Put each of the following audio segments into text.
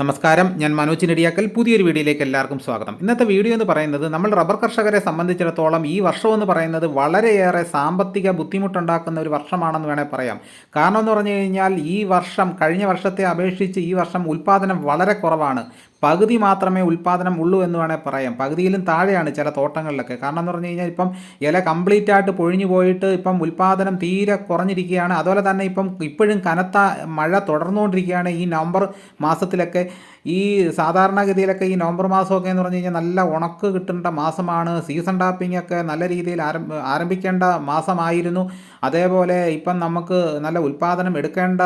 നമസ്കാരം. ഞാൻ മനോജ് നെടിയാക്കൽ പുതിയൊരു വീഡിയോയിലേക്ക് എല്ലാവർക്കും സ്വാഗതം. ഇന്നത്തെ വീഡിയോ എന്ന് പറയുന്നത് നമ്മൾ റബ്ബർ കർഷകരെ സംബന്ധിച്ചിടത്തോളം ഈ വർഷം എന്ന് പറയുന്നത് വളരെയേറെ സാമ്പത്തിക ബുദ്ധിമുട്ടുണ്ടാക്കുന്ന ഒരു വർഷമാണെന്ന് വേണേൽ പറയാം. കാരണം എന്ന് പറഞ്ഞു കഴിഞ്ഞാൽ ഈ വർഷം കഴിഞ്ഞ വർഷത്തെ അപേക്ഷിച്ച് ഈ വർഷം ഉൽപ്പാദനം വളരെ കുറവാണ്. പകുതി മാത്രമേ ഉൽപ്പാദനം ഉള്ളൂ എന്ന് വേണേൽ പറയാം. പകുതിയിലും താഴെയാണ് ചില തോട്ടങ്ങളിലൊക്കെ. കാരണം എന്ന് പറഞ്ഞു കഴിഞ്ഞാൽ ഇപ്പം ഇല കംപ്ലീറ്റ് ആയിട്ട് പൊഴിഞ്ഞു പോയിട്ട് ഇപ്പം ഉൽപ്പാദനം തീരെ കുറഞ്ഞിരിക്കുകയാണ്. അതുപോലെ തന്നെ ഇപ്പം ഇപ്പോഴും കനത്ത മഴ തുടർന്നുകൊണ്ടിരിക്കുകയാണ് ഈ നവംബർ മാസത്തിലൊക്കെ. ഈ സാധാരണഗതിയിലൊക്കെ ഈ നവംബർ മാസമൊക്കെ എന്ന് പറഞ്ഞു കഴിഞ്ഞാൽ നല്ല ഉണക്ക് കിട്ടേണ്ട മാസമാണ്. സീസൺ ടാപ്പിംഗ് ഒക്കെ നല്ല രീതിയിൽ ആരംഭ ആരംഭിക്കേണ്ട മാസമായിരുന്നു. അതേപോലെ ഇപ്പം നമുക്ക് നല്ല ഉൽപ്പാദനം എടുക്കേണ്ട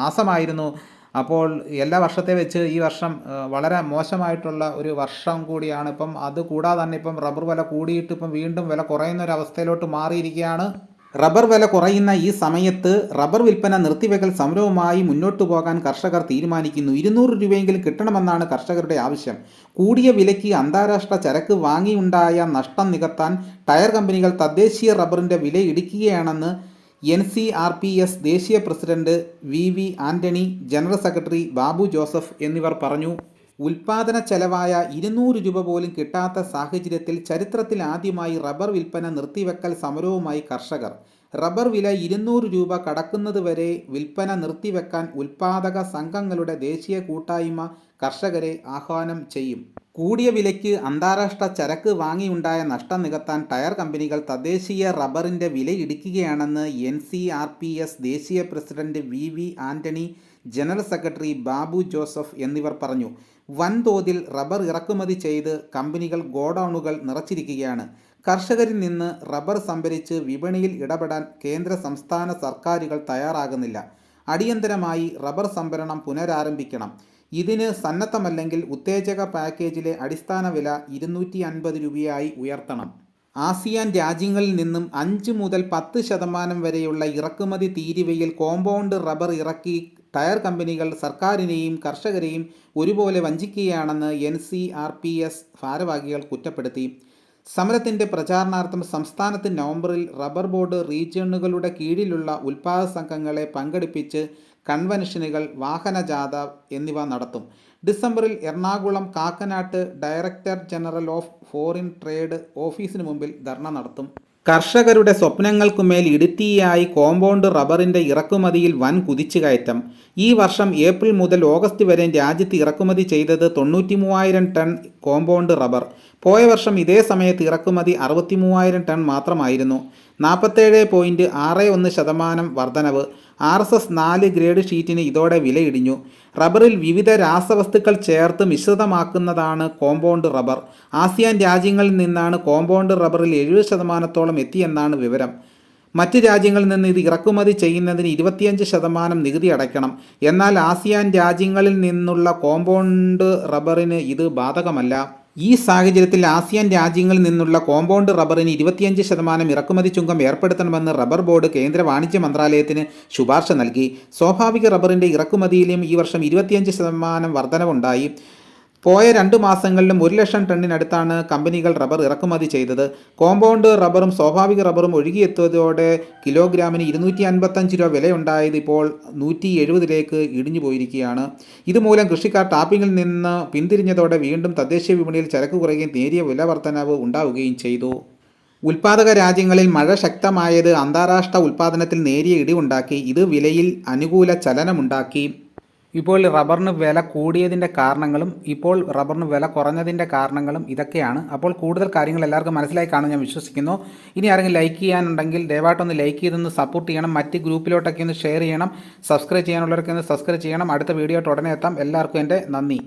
മാസമായിരുന്നു. അപ്പോൾ എല്ലാ വർഷത്തെ വെച്ച് ഈ വർഷം വളരെ മോശമായിട്ടുള്ള ഒരു വർഷം കൂടിയാണ് ഇപ്പം. അത് കൂടാതെ തന്നെ ഇപ്പം റബ്ബർ വില കൂടിയിട്ട് ഇപ്പം വീണ്ടും വില കുറയുന്ന ഒരു അവസ്ഥയിലോട്ട് മാറിയിരിക്കുകയാണ്. റബ്ബർ വില കുറയുന്ന ഈ സമയത്ത് റബ്ബർ വിൽപ്പന നിർത്തിവെക്കൽ സമരവുമായി മുന്നോട്ടു പോകാൻ കർഷകർ തീരുമാനിക്കുന്നു. ഇരുന്നൂറ് രൂപയെങ്കിലും കിട്ടണമെന്നാണ് കർഷകരുടെ ആവശ്യം. കൂടിയ വിലയ്ക്ക് അന്താരാഷ്ട്ര ചരക്ക് വാങ്ങിയുണ്ടായ നഷ്ടം നികത്താൻ ടയർ കമ്പനികൾ തദ്ദേശീയ റബ്ബറിന്റെ വില ഇടിക്കുകയാണെന്ന് N C R P S ദേശീയ president V V Antony general secretary Babu Joseph എന്നിവർ പറഞ്ഞു ഉൽപാദന ചെലവായ ഇരുന്നൂറ് രൂപ പോലും കിട്ടാത്ത സാഹചര്യത്തിൽ ചരിത്രത്തിൽ ആദ്യമായി റബ്ബർ വിൽപ്പന നിർത്തിവെക്കൽ സമരവുമായി കർഷകർ റബ്ബർ വില ഇരുന്നൂറ് രൂപ കടക്കുന്നതുവരെ വിൽപ്പന നിർത്തിവെക്കാൻ ഉൽപാദക സംഘങ്ങളുടെ ദേശീയ കൂട്ടായ്മ കർഷകരെ ആഹ്വാനം ചെയ്യും. കൂടിയ വിലയ്ക്ക് അന്താരാഷ്ട്ര ചരക്ക് വാങ്ങിയുണ്ടായ നഷ്ടം നികത്താൻ ടയർ കമ്പനികൾ തദ്ദേശീയ റബ്ബറിന്റെ വില ഇടിക്കുകയാണെന്ന് N C R P S ദേശീയ president V V Antony general secretary Babu Joseph എന്നിവർ പറഞ്ഞു. വൻതോതിൽ റബ്ബർ ഇറക്കുമതി ചെയ്ത് കമ്പനികൾ ഗോഡൌണുകൾ നിറച്ചിരിക്കുകയാണ്. കർഷകരിൽ നിന്ന് റബ്ബർ സംഭരിച്ച് വിപണിയിൽ ഇടപെടാൻ കേന്ദ്ര സംസ്ഥാന സർക്കാരുകൾ തയ്യാറാകുന്നില്ല. അടിയന്തരമായി റബ്ബർ സംഭരണം പുനരാരംഭിക്കണം. ഇതിന് സന്നദ്ധമല്ലെങ്കിൽ ഉത്തേജക പാക്കേജിലെ അടിസ്ഥാന വില ഇരുന്നൂറ്റി അൻപത് രൂപയായി ഉയർത്തണം. ആസിയാൻ രാജ്യങ്ങളിൽ നിന്നും അഞ്ച് മുതൽ പത്ത് ശതമാനം വരെയുള്ള ഇറക്കുമതി തീരുവയിൽ കോമ്പൗണ്ട് റബ്ബർ ഇറക്കി ടയർ കമ്പനികൾ സർക്കാരിനെയും കർഷകരെയും ഒരുപോലെ വഞ്ചിക്കുകയാണെന്ന് N C R P S ഭാരവാഹികൾ കുറ്റപ്പെടുത്തി. സമരത്തിന്റെ പ്രചാരണാർത്ഥം സംസ്ഥാനത്ത് നവംബറിൽ റബ്ബർ ബോർഡ് റീജിയണുകളുടെ കീഴിലുള്ള ഉൽപാദക സംഘങ്ങളെ പങ്കെടുപ്പിച്ച് കൺവെൻഷനുകൾ വാഹനജാഥ എന്നിവ നടത്തും. ഡിസംബറിൽ എറണാകുളം കാക്കനാട്ട് director general of foreign trade ഓഫീസിന് മുമ്പിൽ ധർണ നടത്തും. കർഷകരുടെ സ്വപ്നങ്ങൾക്കുമേൽ ഇടുത്തിയായി കോമ്പൗണ്ട് റബ്ബറിന്റെ ഇറക്കുമതിയിൽ വൻ കുതിച്ചുകയറ്റം. ഈ വർഷം ഏപ്രിൽ മുതൽ ഓഗസ്റ്റ് വരെ രാജ്യത്ത് ഇറക്കുമതി ചെയ്തത് തൊണ്ണൂറ്റി മൂവായിരം ടൺ കോമ്പൗണ്ട് റബ്ബർ. പോയ വർഷം ഇതേ സമയത്ത് ഇറക്കുമതി അറുപത്തി മൂവായിരം ടൺ മാത്രമായിരുന്നു. നാൽപ്പത്തേഴ് പോയിന്റ് ആറ് ഒന്ന് ശതമാനം വർധനവ്. ആർ എസ് എസ് നാല് ഗ്രേഡ് ഷീറ്റിന് ഇതോടെ വിലയിടിഞ്ഞു. റബ്ബറിൽ വിവിധ രാസവസ്തുക്കൾ ചേർത്ത് മിശ്രിതമാക്കുന്നതാണ് കോമ്പൗണ്ട് റബ്ബർ. ആസിയാൻ രാജ്യങ്ങളിൽ നിന്നാണ് കോമ്പൗണ്ട് റബ്ബറിൽ എഴുപത് ശതമാനത്തോളം എത്തിയെന്നാണ് വിവരം. മറ്റ് രാജ്യങ്ങളിൽ നിന്ന് ഇത് ഇറക്കുമതി ചെയ്യുന്നതിന് ഇരുപത്തിയഞ്ച് ശതമാനം നികുതി അടയ്ക്കണം. എന്നാൽ ആസിയാൻ രാജ്യങ്ങളിൽ നിന്നുള്ള കോമ്പൗണ്ട് റബ്ബറിന് ഇത് ബാധകമല്ല. ഈ സാഹചര്യത്തിൽ ആസിയാൻ രാജ്യങ്ങളിൽ നിന്നുള്ള കോമ്പൗണ്ട് റബ്ബറിന് ഇരുപത്തിയഞ്ച് ശതമാനം ഇറക്കുമതി ചുങ്കം ഏർപ്പെടുത്തണമെന്ന് റബ്ബർ ബോർഡ് കേന്ദ്ര വാണിജ്യ മന്ത്രാലയത്തിന് ശുപാർശ നൽകി. സ്വാഭാവിക റബ്ബറിന്റെ ഇറക്കുമതിയിലും ഈ വർഷം ഇരുപത്തിയഞ്ച് ശതമാനം വർധനവുണ്ടായി. പോയ രണ്ട് മാസങ്ങളിലും ഒരു ലക്ഷം ടണ്ണിനടുത്താണ് കമ്പനികൾ റബ്ബർ ഇറക്കുമതി ചെയ്തത്. കോമ്പൗണ്ട് റബ്ബറും സ്വാഭാവിക റബ്ബറും ഒഴുകിയെത്തിയതോടെ കിലോഗ്രാമിന് ഇരുന്നൂറ്റി അൻപത്തഞ്ച് രൂപ വിലയുണ്ടായത് ഇപ്പോൾ നൂറ്റി എഴുപതിലേക്ക് ഇടിഞ്ഞു പോയിരിക്കുകയാണ്. ഇതുമൂലം കൃഷിക്കാർ ടാപ്പിങ്ങിൽ നിന്ന് പിന്തിരിഞ്ഞതോടെ വീണ്ടും തദ്ദേശീയ വിപണിയിൽ ചരക്ക് കുറയുകയും നേരിയ വില വർധനവ് ഉണ്ടാവുകയും ചെയ്തു. ഉൽപാദക രാജ്യങ്ങളിൽ മഴ ശക്തമായത് അന്താരാഷ്ട്ര ഉൽപാദനത്തിൽ നേരിയ ഇടിവുണ്ടാക്കി. ഇത് വിലയിൽ അനുകൂല ചലനമുണ്ടാക്കി. ഇപ്പോൾ റബ്ബറിന് വില കൂടിയതിന്റെ കാരണങ്ങളും ഇപ്പോൾ റബ്ബറിന് വില കുറഞ്ഞതിന്റെ കാരണങ്ങളും ഇതൊക്കെയാണ്. അപ്പോൾ കൂടുതൽ കാര്യങ്ങൾ എല്ലാവർക്കും മനസ്സിലായി കാണും ഞാൻ വിശ്വസിക്കുന്നു. ഇനി ആരെങ്കിലും ലൈക്ക് ചെയ്യാനുണ്ടെങ്കിൽ ദയവായിട്ടൊന്ന് ലൈക്ക് ചെയ്തൊന്ന് സപ്പോർട്ട് ചെയ്യണം. മറ്റ് ഗ്രൂപ്പിലോട്ടൊക്കെ ഒന്ന് ഷെയർ ചെയ്യണം. സബ്സ്ക്രൈബ് ചെയ്യാനുള്ളവരൊക്കെ ഒന്ന് സബ്സ്ക്രൈബ് ചെയ്യണം. അടുത്ത വീഡിയോ ഉടനെ എത്താം. എല്ലാവർക്കും എന്റെ നന്ദി.